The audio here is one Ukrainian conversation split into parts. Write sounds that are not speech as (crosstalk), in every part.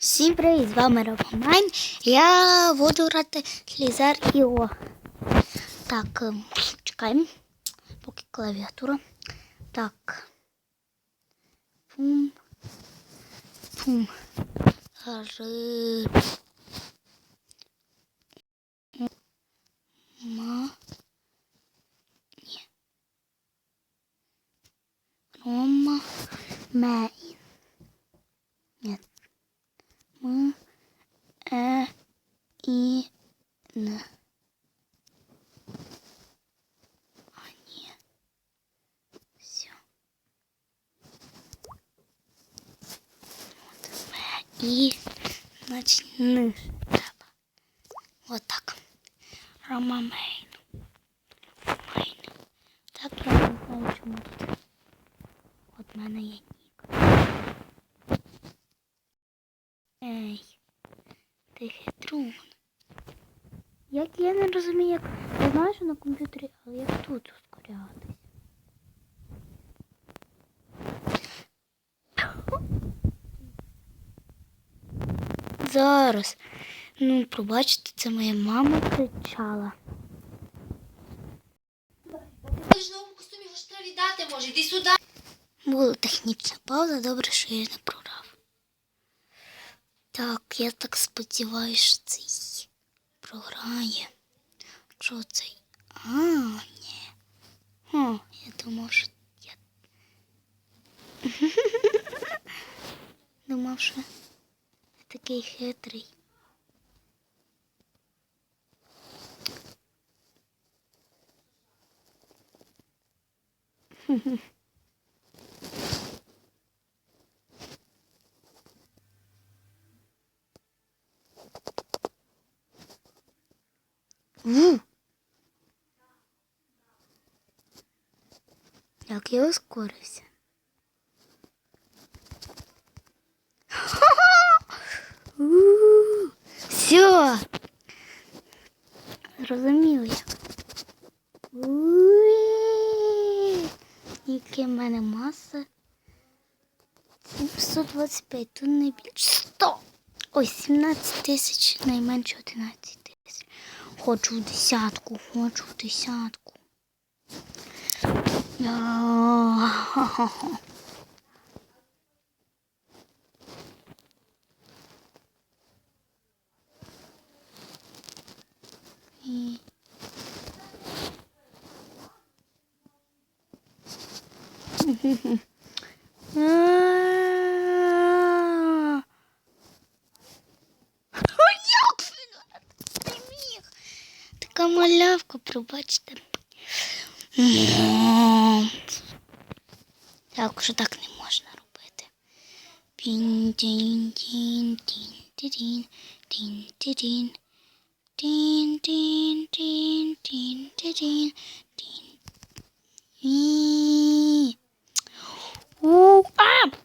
Всім привіт, з вами Ромайн. Я буду грати Слізар Іо. Так, ем, чекаємо, поки клавіатура. Так. Пум. Пум. Ри. Ма. Ні. Рома. Мей. Нет. М, Э, И, Н. А, ні. Все. От, М, І, значить, треба. Вот так. Рома Мейн. Мейн. Так, я не знаю, чому тут. От в мене є нік. Ей, ти хитрун. Як я не розумію, як я знаю, що на комп'ютері, але як тут ускорятись. Зараз. Ну, пробачте, це моя мама кричала. Ти ж новому костюмі його треба віддати може. Іди сюди. Була технічна пауза, добре, що я не програв. Так, я так сподіваюся, що цей програє. Що цей? А, ні. О, я думав, що я. (laughs) думав, що такий хитрий. (laughs) Ву. Як я ускорився. Все. Зрозумів я. Яке в мене маса? 725, тут не більше 100. Ой, 17 тисяч, найменше 11 тисяч. Хочу в десятку, хочу в десятку. Як не міг? Така малявка, пробачте. Так, уже так не можна робити. Пін тін тін тін тін тін тін тін тін тін тін тін тін Whoop, up!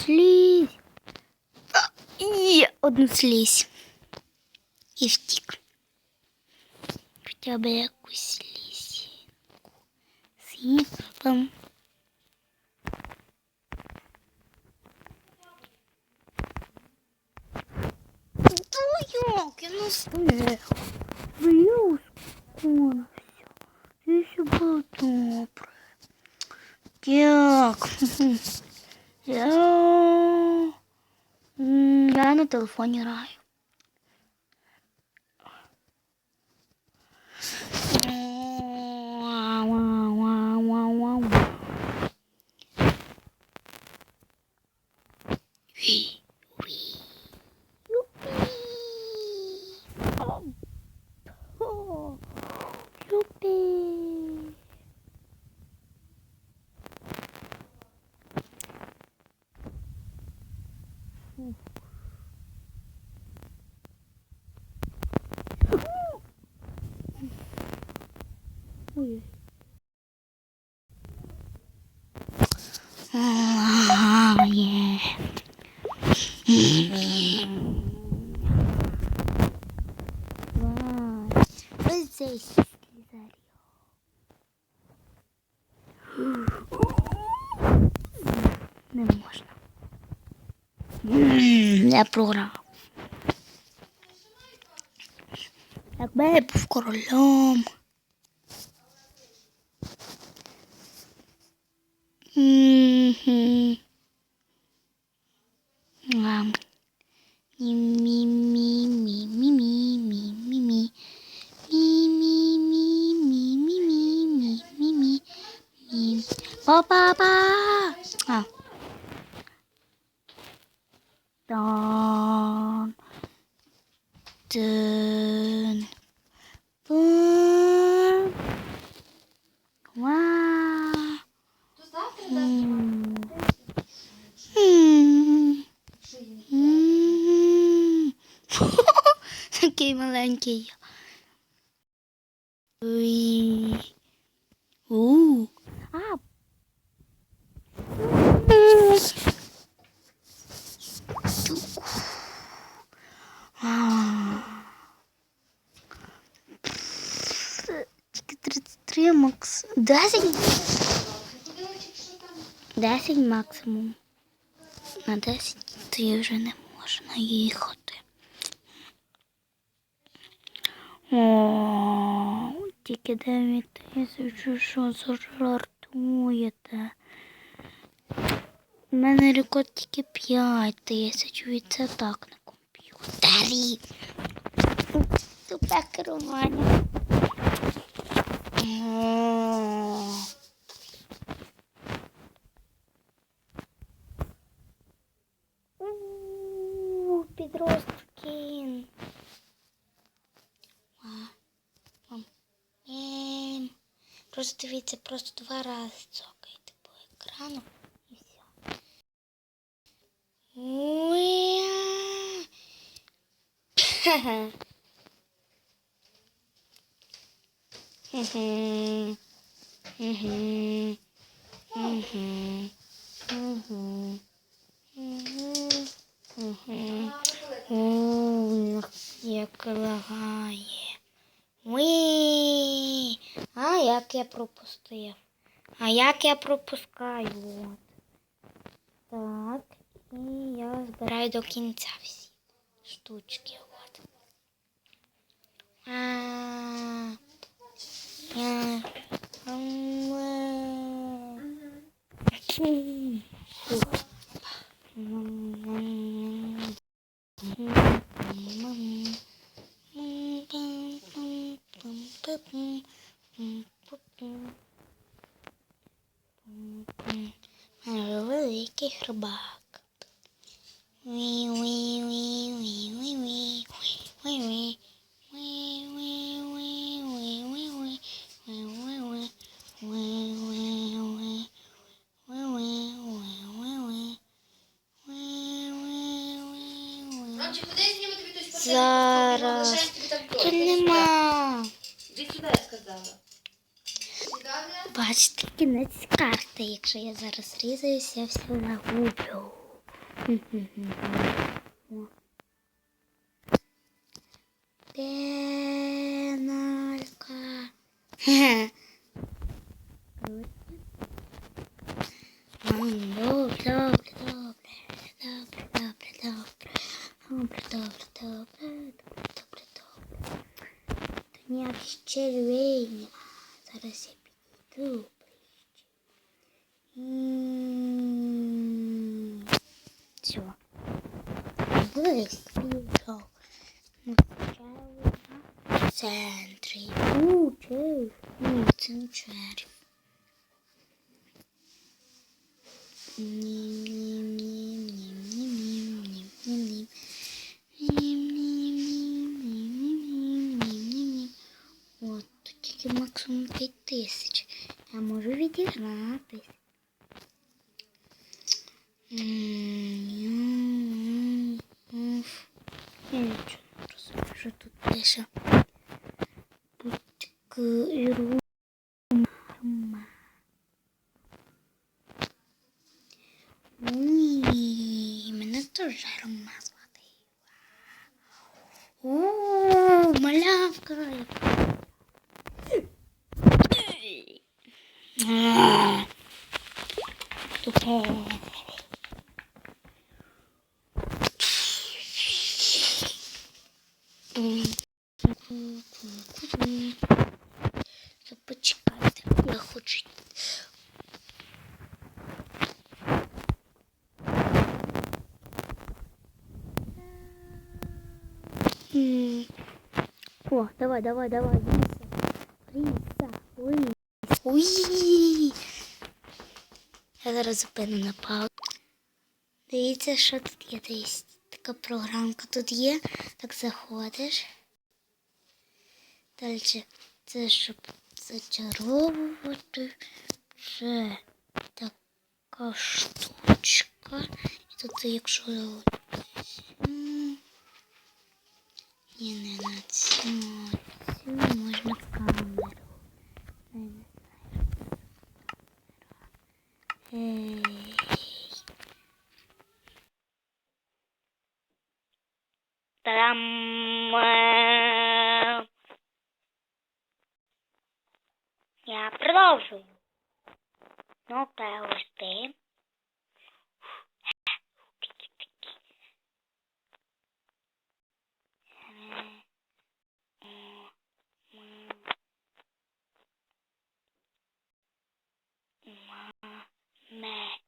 Слизь. И одну слизь. И втік. Хоча б якусь слізінку. Сіпам. Ну, ёлки, ну, Вилки. Я... На телефоні граю. 오예. програма. Якби я був королем. Ba ba ba. Такий маленький. У. А. Тільки 33 макс. 10. Ходила там? 10 максимум. На 10 ти вже не можна їхати. О, тільки 9 тисяч, що зажартуєте. У мене рекорд тільки 5 тисяч, і це так на комп'ютері. Супер керування. може дивіться, просто два рази цокаєте по екрану і все. Угу. Угу. Ух, як лагає. Уи. Як я пропустив? А як я пропускаю? От. Так, і я збираю до кінця всі штучки. От. А, я... Великий хробак. Ві ві ві ві ві ві ві ві Зараз тут нема. Іди сюди, я сказала. Бачите, кінець карти. Якщо я зараз різаюсь, я все нагублю. Пеналька. explicam centrifugal concentrado. Outro que максимум тысяч, а может быть и радость. Рума. Ні, мене теж Рома звати. О, малявка. О, давай, давай, давай, Ліса. Ліса. Я зараз зупину на паузу. Дивіться, що тут є. Дивіться, така програмка тут є. Так заходиш. Далі це щоб зачаровувати. Це така штучка. І тут, якщо М, ні, не на цю, цю можна камеру. Не, не знаю. Ей. Та-дам! Я продовжую. Ну, та 没。